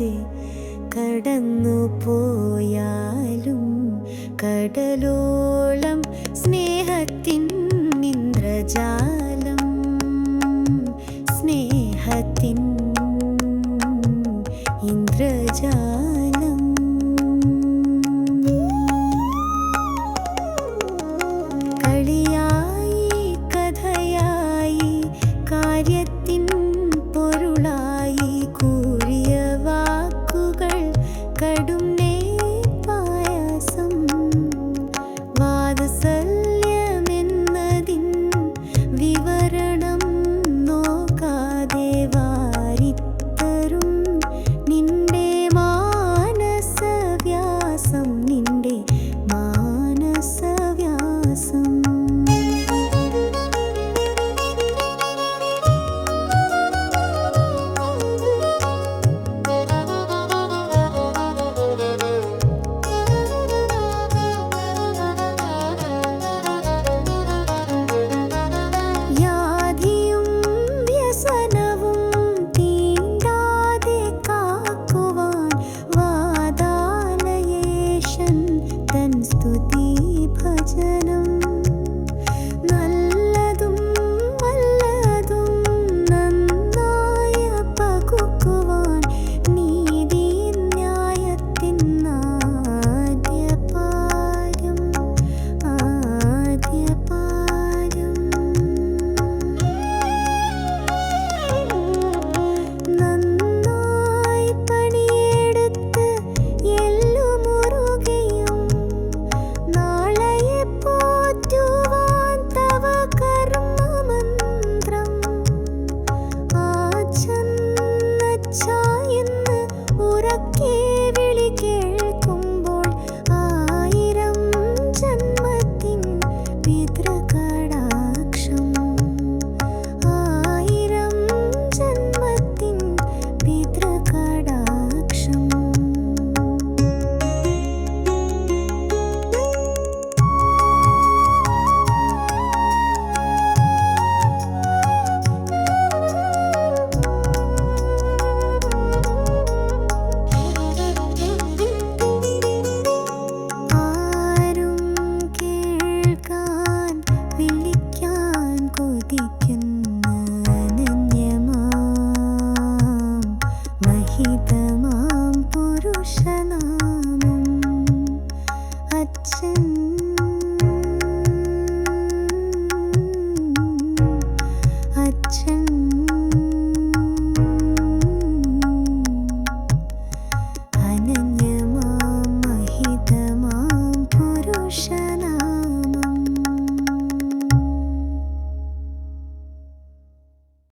കാണാതെ കടന്നു പോയാലും കടലോളം സ്നേഹത്തിൻ ഇന്ദ്രജാ 你的。